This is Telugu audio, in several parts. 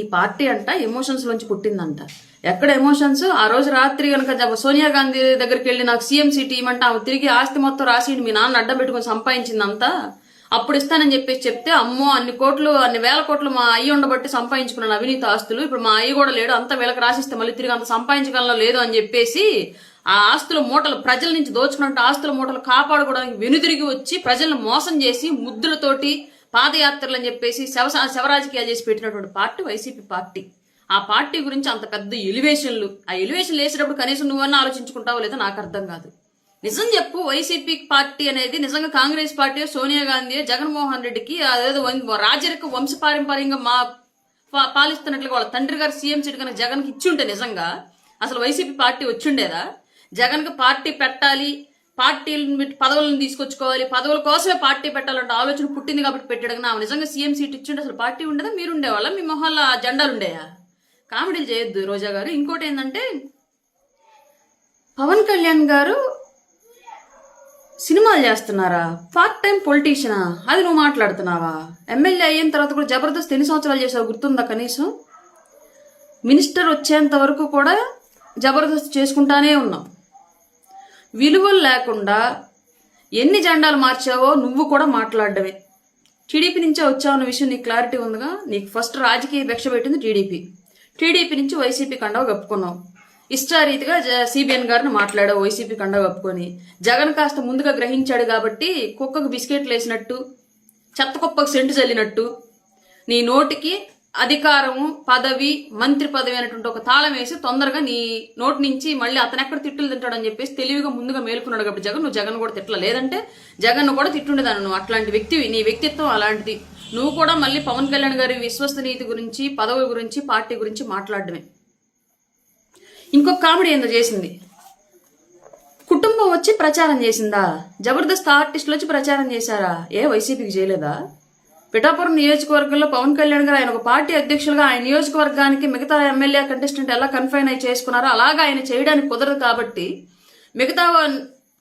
ఈ పార్టీ అంట ఎమోషన్స్ లోంచి పుట్టిందంట. ఎక్కడ ఎమోషన్స్? ఆ రోజు రాత్రి కనుక సోనియా గాంధీ దగ్గరికి వెళ్ళి నాకు సీఎం సీట్ ఇవ్వమంటే ఆమె తిరిగి ఆస్తి మొత్తం రాసి మీ నాన్న అడ్డం పెట్టుకుని సంపాదించిందంతా. అప్పుడు ఇస్తానని చెప్పేసి చెప్తే అమ్మో అన్ని కోట్లు అన్ని వేల కోట్లు మా అయ్యి ఉండబట్టి సంపాదించుకున్నాను అవినీతి ఆస్తులు. ఇప్పుడు మా అయ్యి కూడా లేడు అంత వీళ్ళకి రాసిస్తే మళ్ళీ తిరిగి అంత సంపాదించగలం లేదు అని చెప్పేసి ఆ ఆస్తుల మూటలు ప్రజల నుంచి దోచుకున్నట్టు ఆస్తుల మూటలు కాపాడుకోవడానికి వెనుదిరిగి వచ్చి ప్రజలను మోసం చేసి ముద్దులతోటి పాదయాత్రలు అని చెప్పేసి శవ శవరాజకీయాలు చేసి పెట్టినటువంటి పార్టీ వైసీపీ పార్టీ. ఆ పార్టీ గురించి అంత పెద్ద ఎలివేషన్లు ఆ ఎలివేషన్లు వేసేటప్పుడు కనీసం నువ్వన్నా ఆలోచించుకుంటావో లేదో నాకు అర్థం కాదు. నిజం చెప్పు వైసీపీ పార్టీ అనేది నిజంగా కాంగ్రెస్ పార్టీ సోనియా గాంధీ జగన్మోహన్ రెడ్డికి అదేదో వం- రాజరిక వంశపారంపర్యంగా మా పాలిస్తున్నట్లుగా వాళ్ళ తండ్రి గారు సీఎం సీట్ కనుక జగన్కి ఉంటే నిజంగా అసలు వైసీపీ పార్టీ వచ్చిండేదా జగన్కి పార్టీ పెట్టాలి పార్టీలను పదవులను తీసుకొచ్చుకోవాలి పదవుల కోసమే పార్టీ పెట్టాలంటే ఆలోచన పుట్టింది కాబట్టి పెట్టాడు నా ఆమె నిజంగా సీఎం సీట్ ఇచ్చుంటే అసలు పార్టీ ఉండదా? మీరు ఉండేవాళ్ళ? మీ మొహాల జెండాలు ఉండేయా? కామెడీలు చేయొద్దు రోజా గారు. ఇంకోటి ఏంటంటే పవన్ కళ్యాణ్ గారు సినిమాలు చేస్తున్నారా? పార్ట్ టైం పొలిటీషియనా అది నువ్వు మాట్లాడుతున్నావా? ఎమ్మెల్యే అయిన తర్వాత కూడా జబర్దస్త్ ఎన్ని సంవత్సరాలు చేసావు గుర్తుందా కనీసం? మినిస్టర్ వచ్చేంత వరకు కూడా జబర్దస్త్ చేసుకుంటానే ఉన్నావు విలువలు లేకుండా ఎన్ని జెండాలు మార్చావో నువ్వు కూడా మాట్లాడడమే. టీడీపీ నుంచే వచ్చావన్న విషయం నీకు క్లారిటీ ఉందిగా? నీకు ఫస్ట్ రాజకీయ భిక్ష పెట్టింది టీడీపీ. టీడీపీ నుంచి వైసీపీ కండవ కప్పుకున్నావు. ఇష్టారీతిగా జ- సిబిఎన్ గారిని మాట్లాడావు వైసీపీ కండవ కప్పుకొని. జగన్ కాస్త ముందుగా గ్రహించాడు కాబట్టి కుక్కకు బిస్కెట్లు వేసినట్టు చెత్త కుప్పకు సెంటు చల్లినట్టు. నీ నోటికి అధికారము పదవి మంత్రి పదవి అనేటువంటి ఒక తాళం వేసి తొందరగా నీ నోటి నుంచి మళ్ళీ అతను ఎక్కడ తిట్టులు తింటాడని చెప్పేసి తెలివిగా ముందుగా మేలుకున్నాడు కాబట్టి జగన్ నువ్వు జగన్ కూడా తిట్టలే. లేదంటే జగన్ కూడా తిట్టుండేదాను నువ్వు అట్లాంటి వ్యక్తివి నీ వ్యక్తిత్వం అలాంటిది. నువ్వు కూడా మళ్ళీ పవన్ కళ్యాణ్ గారి విశ్వసనీయత గురించి పదవి గురించి పార్టీ గురించి మాట్లాడడమే. ఇంకొక కామెడీ ఏందో చేసింది. కుటుంబం వచ్చి ప్రచారం చేసిందా? జబర్దస్త్ ఆర్టిస్టులు వచ్చి ప్రచారం చేశారా? ఏ వైసీపీకి చేయలేదా? పిఠాపురం నియోజకవర్గంలో పవన్ కళ్యాణ్ గారు ఆయన ఒక పార్టీ అధ్యక్షులుగా ఆయన నియోజకవర్గానికి మిగతా ఎమ్మెల్యే కంటెస్టెంట్ ఎలా కన్ఫైన్ అయి చేసుకున్నారో అలాగా ఆయన చేయడానికి కుదరదు కాబట్టి మిగతా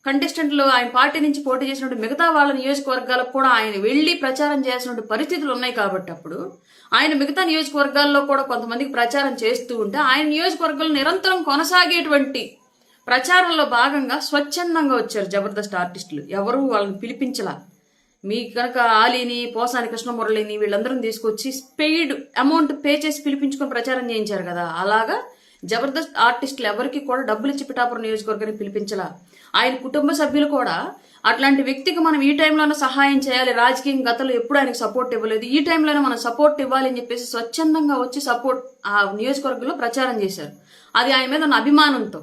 కంటెస్టెంట్లు ఆయన పార్టీ నుంచి పోటీ చేసినట్టు మిగతా వాళ్ళ నియోజకవర్గాలకు కూడా ఆయన వెళ్ళి ప్రచారం చేయాల్సిన పరిస్థితులు ఉన్నాయి కాబట్టి అప్పుడు ఆయన మిగతా నియోజకవర్గాల్లో కూడా కొంతమందికి ప్రచారం చేస్తూ ఉంటే ఆయన నియోజకవర్గంలో నిరంతరం కొనసాగేటువంటి ప్రచారంలో భాగంగా స్వచ్ఛందంగా వచ్చారు జబర్దస్త్ ఆర్టిస్టులు ఎవరు వాళ్ళని పిలిపించలా. మీ కనుక ఆలీని పోసాని కృష్ణమురళిని వీళ్ళందరం తీసుకొచ్చి పెయిడ్ అమౌంట్ పే చేసి పిలిపించుకొని ప్రచారం చేయించారు కదా. అలాగా జబర్దస్త్ ఆర్టిస్టులు ఎవరికి కూడా డబ్బులు ఇచ్చి పిఠాపురం నియోజకవర్గానికి పిలిపించలా. ఆయన కుటుంబ సభ్యులు కూడా అట్లాంటి వ్యక్తికి మనం ఈ టైంలోనే సహాయం చేయాలి. రాజకీయం గతంలో ఎప్పుడు ఆయనకు సపోర్ట్ ఇవ్వలేదు. ఈ టైంలోనే మనం సపోర్ట్ ఇవ్వాలి అని చెప్పేసి స్వచ్ఛందంగా వచ్చి సపోర్ట్ ఆ నియోజకవర్గంలో ప్రచారం చేశారు. అది ఆయన మీద ఉన్న అభిమానంతో.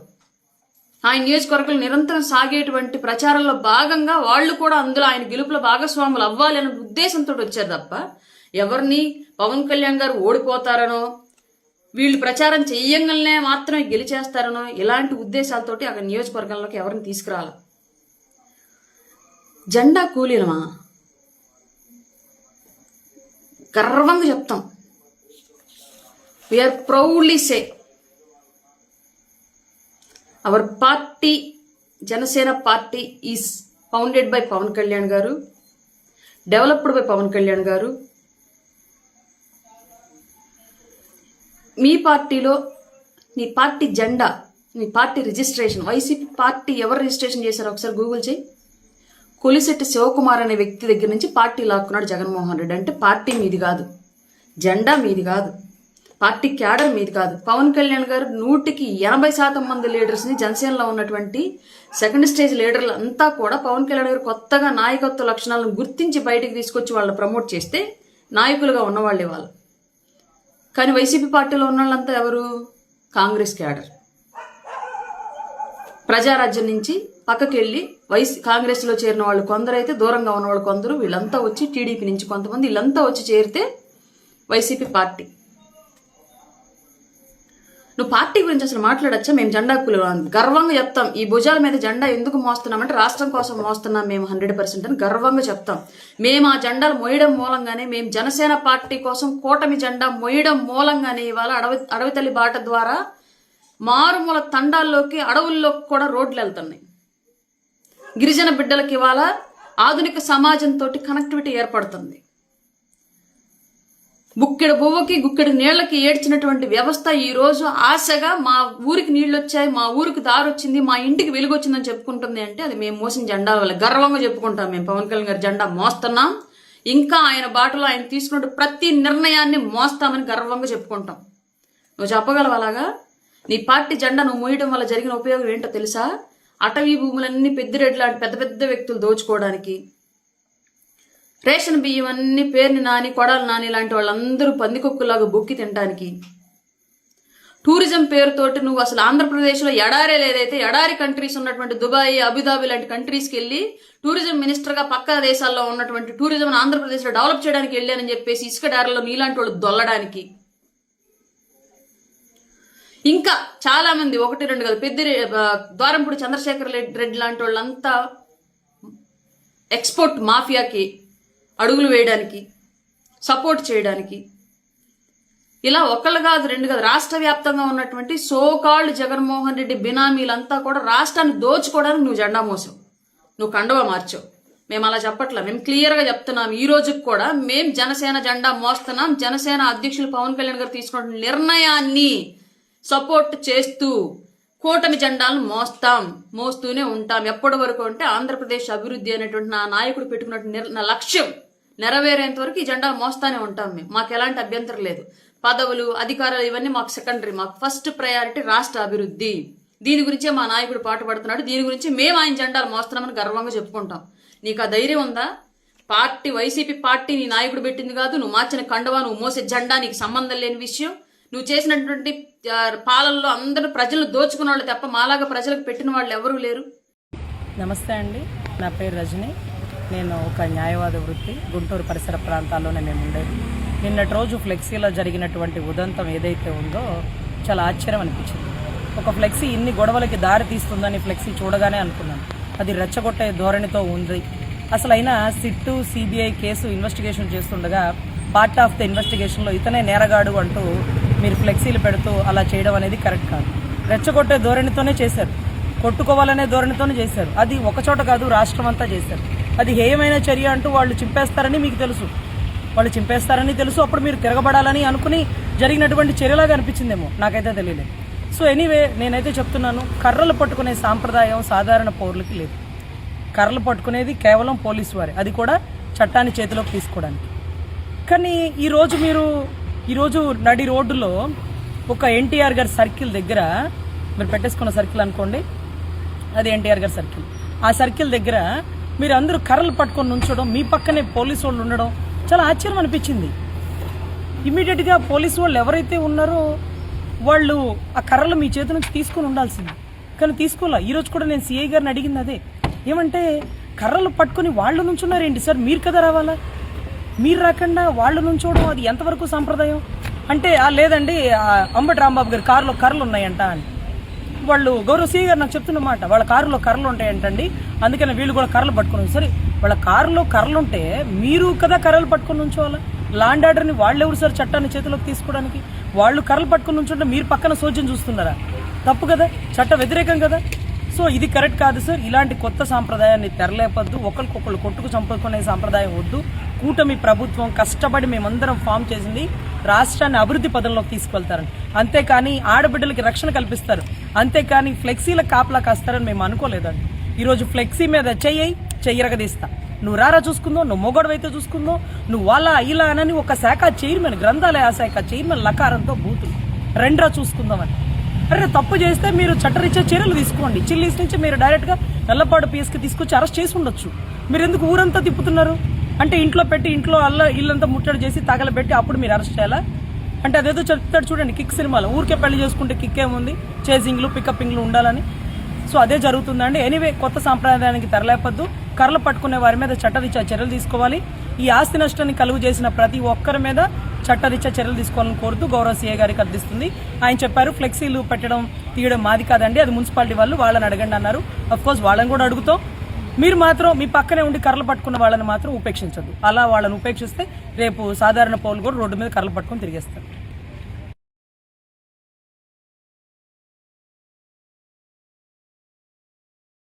ఆయన నియోజకవర్గంలో నిరంతరం సాగేటువంటి ప్రచారంలో భాగంగా వాళ్ళు కూడా అందులో ఆయన గెలుపులో భాగస్వాములు అవ్వాలి అనే ఉద్దేశంతో వచ్చారు తప్ప ఎవరిని పవన్ కళ్యాణ్ గారు ఓడిపోతారనో వీళ్ళు ప్రచారం చెయ్యంగానే మాత్రమే గెలిచేస్తారనో ఇలాంటి ఉద్దేశాలతోటి అక్కడ నియోజకవర్గంలోకి ఎవరిని తీసుకురాల? జెండా కూలీలమా? గర్వంగా చెప్తాం. We're proudly say our party Janasena party is founded by Pawan Kalyan garu developed by Pawan Kalyan గారు మీ పార్టీలో మీ పార్టీ జెండా మీ పార్టీ రిజిస్ట్రేషన్ వైసీపీ పార్టీ ఎవరు రిజిస్ట్రేషన్ చేశారో ఒకసారి గూగుల్ చేయి. కొలిశెట్టి శివకుమార్ అనే వ్యక్తి దగ్గర నుంచి పార్టీ లాక్కున్నాడు జగన్మోహన్ రెడ్డి. అంటే పార్టీ మీది కాదు జెండా మీది కాదు. పార్టీ క్యాడర్ మీది కాదు. పవన్ కళ్యాణ్ గారు నూటికి ఎనభై శాతం మంది లీడర్స్ని జనసేనలో ఉన్నటువంటి సెకండ్ స్టేజ్ లీడర్లు అంతా కూడా పవన్ కళ్యాణ్ గారు కొత్తగా నాయకత్వ లక్షణాలను గుర్తించి బయటకు తీసుకొచ్చి వాళ్ళని ప్రమోట్ చేస్తే నాయకులుగా ఉన్నవాళ్ళే వాళ్ళు. కానీ వైసీపీ పార్టీలో ఉన్న వాళ్ళంతా ఎవరు? కాంగ్రెస్ క్యాడర్. ప్రజారాజ్యం నుంచి పక్కకి వెళ్ళి వైస్ కాంగ్రెస్లో చేరిన వాళ్ళు కొందరైతే దూరంగా ఉన్న వాళ్ళు కొందరు వీళ్ళంతా వచ్చి టీడీపీ నుంచి కొంతమంది వీళ్ళంతా వచ్చి చేరితే వైసీపీ పార్టీ. నువ్వు పార్టీ గురించి అసలు మాట్లాడచ్చా? మేము జెండా కులు. గర్వంగా చెప్తాం. ఈ భుజాల మీద జెండా ఎందుకు మోస్తున్నామంటే రాష్ట్రం కోసం మోస్తున్నాం మేము హండ్రెడ్ పర్సెంట్ అని గర్వంగా చెప్తాం. మేము ఆ జెండాలు మోయడం మూలంగానే మేము జనసేన పార్టీ కోసం కూటమి జెండా మోయడం మూలంగానే ఇవాళ అడవి అడవి తల్లి బాట ద్వారా మారుమూల తండాల్లోకి అడవుల్లోకి కూడా రోడ్లు వెళ్తున్నాయి. గిరిజన బిడ్డలకి ఇవాళ ఆధునిక సమాజంతో కనెక్టివిటీ ఏర్పడుతుంది. గుక్కెడు బువ్వకి గుక్కెడు నీళ్ళకి ఏడ్చినటువంటి వ్యవస్థ ఈ రోజు ఆశగా మా ఊరికి నీళ్ళు వచ్చాయి మా ఊరికి దారి వచ్చింది మా ఇంటికి వెలుగు వచ్చిందని చెప్పుకుంటుంది అంటే అది మేము మోసిన జెండా వల్ల గర్వంగా చెప్పుకుంటాం మేము. పవన్ కళ్యాణ్ గారి జెండా మోస్తున్నాం. ఇంకా ఆయన బాటలో ఆయన తీసుకున్న ప్రతి నిర్ణయాన్ని మోస్తామని గర్వంగా చెప్పుకుంటాం. నువ్వు చెప్పగలవు అలాగా? నీ పార్టీ జెండా నువ్వు మోయడం వల్ల జరిగిన ఉపయోగం ఏంటో తెలుసా? అటవీ భూములన్నీ పెద్దిరెడ్డి లాంటి పెద్ద పెద్ద వ్యక్తులు దోచుకోవడానికి రేషన్ బియ్యం అన్ని పేరుని నాని కొడాలు నాని లాంటి వాళ్ళందరూ పందికొక్కులాగా బొక్కి తినడానికి టూరిజం పేరుతోటి నువ్వు అసలు ఆంధ్రప్రదేశ్లో ఎడారే లేదైతే ఎడారి కంట్రీస్ ఉన్నటువంటి దుబాయ్ అబుదాబి లాంటి కంట్రీస్కి వెళ్ళి టూరిజం మినిస్టర్గా పక్క దేశాల్లో ఉన్నటువంటి టూరిజం ఆంధ్రప్రదేశ్లో డెవలప్ చేయడానికి వెళ్ళానని చెప్పేసి ఇసుక డారలో నీలాంటి వాళ్ళు దొల్లడానికి. ఇంకా చాలామంది ఒకటి రెండు కదా పెద్ద ద్వారంపూడి చంద్రశేఖర్ రెడ్డి లాంటి వాళ్ళంతా ఎక్స్పోర్ట్ మాఫియాకి అడుగులు వేయడానికి సపోర్ట్ చేయడానికి. ఇలా ఒకళ్ళు కాదు రెండు కాదు రాష్ట్ర వ్యాప్తంగా ఉన్నటువంటి సోకాళ్ళు జగన్మోహన్ రెడ్డి బినామీలంతా కూడా రాష్ట్రాన్ని దోచుకోవడానికి నువ్వు జెండా మోసావు. నువ్వు కండవ మార్చావు. మేము అలా చెప్పట్లా. మేము క్లియర్గా చెప్తున్నాం. ఈ రోజుకి కూడా మేము జనసేన జెండా మోస్తున్నాం. జనసేన అధ్యక్షులు పవన్ కళ్యాణ్ గారు తీసుకున్న నిర్ణయాన్ని సపోర్ట్ చేస్తూ కూటమి జెండాలను మోస్తాం. మోస్తూనే ఉంటాం. ఎప్పటి వరకు అంటే ఆంధ్రప్రదేశ్ అభివృద్ధి అనేటువంటి నా నాయకుడు పెట్టుకున్నటువంటి నిర్- నా లక్ష్యం. నెరవేరేంత వరకు ఈ జెండాలు మోస్తానే ఉంటాం మేము. మాకు ఎలాంటి అభ్యంతరం లేదు. పదవులు అధికారాలు ఇవన్నీ మాకు సెకండరీ మాకు ఫస్ట్ ప్రయారిటీ రాష్ట్ర అభివృద్ధి. దీని గురించే మా నాయకుడు పాటుపడుతున్నాడు దీని గురించి మేము ఆయన జెండాలు మోస్తున్నామని గర్వంగా చెప్పుకుంటాం. నీకు ఆ ధైర్యం ఉందా? పార్టీ వైసీపీ పార్టీ నీ నాయకుడు పెట్టింది కాదు. నువ్వు మార్చిన కండవా నువ్వు మోసే జెండా నీకు సంబంధం లేని విషయం. నువ్వు చేసినటువంటి పాలనలో అందరూ ప్రజలు దోచుకున్న వాళ్ళు తప్ప మాలాగా ప్రజలకు పెట్టిన వాళ్ళు ఎవరూ లేరు. నమస్తే అండి. నా పేరు రజని. నేను ఒక న్యాయవాద వృత్తి గుంటూరు పరిసర ప్రాంతాల్లోనే మేము ఉండేది. నిన్నటి రోజు ఫ్లెక్సీలో జరిగినటువంటి ఉదంతం ఏదైతే ఉందో చాలా ఆశ్చర్యం అనిపించింది. ఒక ఫ్లెక్సీ ఇన్ని గొడవలకి దారి తీస్తుందని ఫ్లెక్సీ చూడగానే అనుకున్నాను. అది రెచ్చగొట్టే ధోరణితో ఉంది. అసలైనా సిట్టు సిబిఐ కేసు ఇన్వెస్టిగేషన్ చేస్తుండగా పార్ట్ ఆఫ్ ద ఇన్వెస్టిగేషన్లో ఇతనే నేరగాడు అంటూ మీరు ఫ్లెక్సీలు పెడుతూ అలా చేయడం అనేది కరెక్ట్ కాదు. రెచ్చగొట్టే ధోరణితోనే చేశారు. కొట్టుకోవాలనే ధోరణితోనే చేశారు. అది ఒకచోట కాదు రాష్ట్రం అంతా చేశారు. అది హేయమైన చర్య అంటూ వాళ్ళు చింపేస్తారని మీకు తెలుసు. వాళ్ళు చింపేస్తారని తెలుసు. అప్పుడు మీరు తిరగబడాలని అనుకుని జరిగినటువంటి చర్యలాగా అనిపించిందేమో. నాకైతే తెలియలేదు. సో ఎనీవే నేనైతే చెప్తున్నాను కర్రలు పట్టుకునే సాంప్రదాయం సాధారణ పౌరులకి లేదు. కర్రలు పట్టుకునేది కేవలం పోలీసు వారే. అది కూడా చట్టాన్ని చేతిలోకి తీసుకోవడానికి. కానీ ఈరోజు మీరు ఈరోజు నడి రోడ్డులో ఒక ఎన్టీఆర్ గారి సర్కిల్ దగ్గర మీరు పెట్టేసుకున్న సర్కిల్ అనుకోండి. అది ఎన్టీఆర్ గారి సర్కిల్. ఆ సర్కిల్ దగ్గర మీరు అందరూ కర్రలు పట్టుకొని ఉంచడం మీ పక్కనే పోలీసు వాళ్ళు ఉండడం చాలా ఆశ్చర్యం అనిపించింది. ఇమీడియట్గా పోలీసు వాళ్ళు ఎవరైతే ఉన్నారో వాళ్ళు ఆ కర్రలు మీ చేతి నుంచి తీసుకొని ఉండాల్సింది. కానీ తీసుకోలే ఈరోజు కూడా నేను సిఐ గారిని అడిగింది అదే. ఏమంటే కర్రలు పట్టుకొని వాళ్ళు నుంచున్నారేంటి సార్? మీరు కదా రావాలా? మీరు రాకుండా వాళ్ళు నుంచోవడం అది ఎంతవరకు సాంప్రదాయం? అంటే లేదండి అంబటి రాంబాబు గారి కారులో కర్రలు ఉన్నాయంట అని. వాళ్ళు గౌరవ సీ గారు నాకు చెప్తున్నమాట వాళ్ళ కారులో కర్రలు ఉంటాయంటండి. అందుకని వీళ్ళు కూడా కర్రలు పట్టుకుని సరే వాళ్ళ కారులో కర్రలు ఉంటే మీరు కదా కర్రలు పట్టుకుని ఉంచోవాలా లాండ్ ఆర్డర్ని వాళ్ళు ఎవరు సార్ చట్టాన్ని చేతిలోకి తీసుకోవడానికి? వాళ్ళు కర్రలు పట్టుకుని ఉంచుంటే మీరు పక్కన సోద్యం చూస్తున్నారా? తప్పు కదా చట్ట వ్యతిరేకం కదా. సో ఇది కరెక్ట్ కాదు సార్. ఇలాంటి కొత్త సాంప్రదాయాన్ని తెరలేపద్దు. ఒకరికొకరు కొట్టుకు చంపుకునే సాంప్రదాయం వద్దు. కూటమి ప్రభుత్వం కష్టపడి మేమందరం ఫామ్ చేసింది రాష్ట్రాన్ని అభివృద్ధి పదంలోకి తీసుకెళ్తారని అంతేకాని ఆడబిడ్డలకి రక్షణ కల్పిస్తారు. అంతేకాని ఫ్లెక్సీల కాపలా కాస్తారని మేము అనుకోలేదండి. ఈరోజు ఫ్లెక్సీ మీద చెయ్యి చెయ్యరగదీస్తా. నువ్వు రారా చూసుకుందో నువ్వు మొగడవైతే చూసుకుందో నువ్వు అలా ఇలా అనని ఒక శాఖ చైర్మన్ గ్రంథాలయ శాఖ చైర్మన్ లకారంతో బూతులు. రెండ్రా చూసుకుందామని. అరే తప్పు చేస్తే మీరు చట్టరిచ్చే చర్యలు తీసుకోండి. చిల్లీస్ నుంచి మీరు డైరెక్ట్గా నల్లపాడు పిఎస్కి తీసుకొచ్చి అరెస్ట్ చేసి ఉండొచ్చు. మీరు ఎందుకు ఊరంతా తిప్పుతున్నారు? అంటే ఇంట్లో పెట్టి ఇంట్లో అల్ల ఇల్లంతా ముట్టడి చేసి తగలబెట్టి అప్పుడు మీరు అరెస్ట్ చేయాలా? అంటే అదేదో చెప్తాడు చూడండి కిక్ సినిమాలో. ఊరికే పెళ్ళి చేసుకుంటే కిక్ ఏముంది? చేసింగ్లు పికప్పింగ్లు ఉండాలని. సో అదే జరుగుతుందండి ఎనీవే కొత్త సాంప్రదాయానికి తెరలేపద్దు. కర్రలు పట్టుకునే వారి మీద చట్టరీత్యా చర్యలు తీసుకోవాలి. ఈ ఆస్తి నష్టాన్ని కలుగు చేసిన ప్రతి ఒక్కరి మీద చట్టరీత్యా చర్యలు తీసుకోవాలని కోరుతూ గౌరవ సీఏ గారికి అర్థిస్తుంది. ఆయన చెప్పారు ఫ్లెక్సీలు పెట్టడం తీయడం మాది కాదండి. అది మున్సిపాలిటీ వాళ్ళు వాళ్ళని అడగండి అన్నారు. అఫ్కోర్స్ వాళ్ళని కూడా అడుగుతాం. మీరు మాత్రం మీ పక్కనే ఉండి కర్రలు పట్టుకున్న వాళ్ళని మాత్రం ఉపేక్షించద్దు. అలా వాళ్ళని ఉపేక్షిస్తే రేపు సాధారణ పౌరులు కూడా రోడ్డు మీద కర్రలు పట్టుకొని తిరిగేస్తారు.